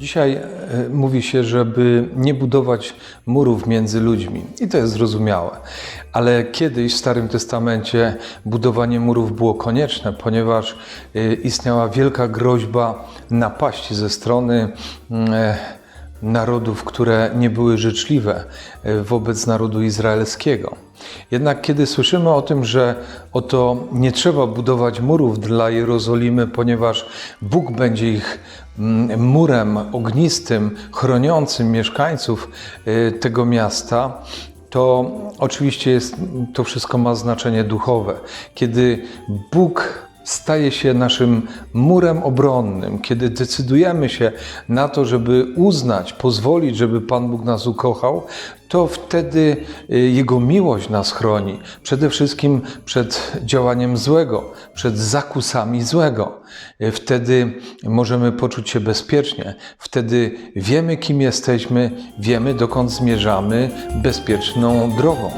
Dzisiaj e, mówi się, żeby nie budować murów między ludźmi i to jest zrozumiałe. Ale kiedyś w Starym Testamencie budowanie murów było konieczne, ponieważ e, istniała wielka groźba napaści ze strony mm, e, narodów, które nie były życzliwe e, wobec narodu izraelskiego. Jednak kiedy słyszymy o tym, że oto nie trzeba budować murów dla Jerozolimy, ponieważ Bóg będzie ich mm, murem ognistym, chroniącym mieszkańców e, tego miasta, to oczywiście jest, to wszystko ma znaczenie duchowe. Kiedy Bóg staje się naszym murem obronnym, kiedy decydujemy się na to, żeby uznać, pozwolić, żeby Pan Bóg nas ukochał, to wtedy y, Jego miłość nas chroni. Przede wszystkim przed działaniem złego, przed zakusami złego. Y, Wtedy możemy poczuć się bezpiecznie. Wtedy wiemy, kim jesteśmy, wiemy, dokąd zmierzamy bezpieczną drogą.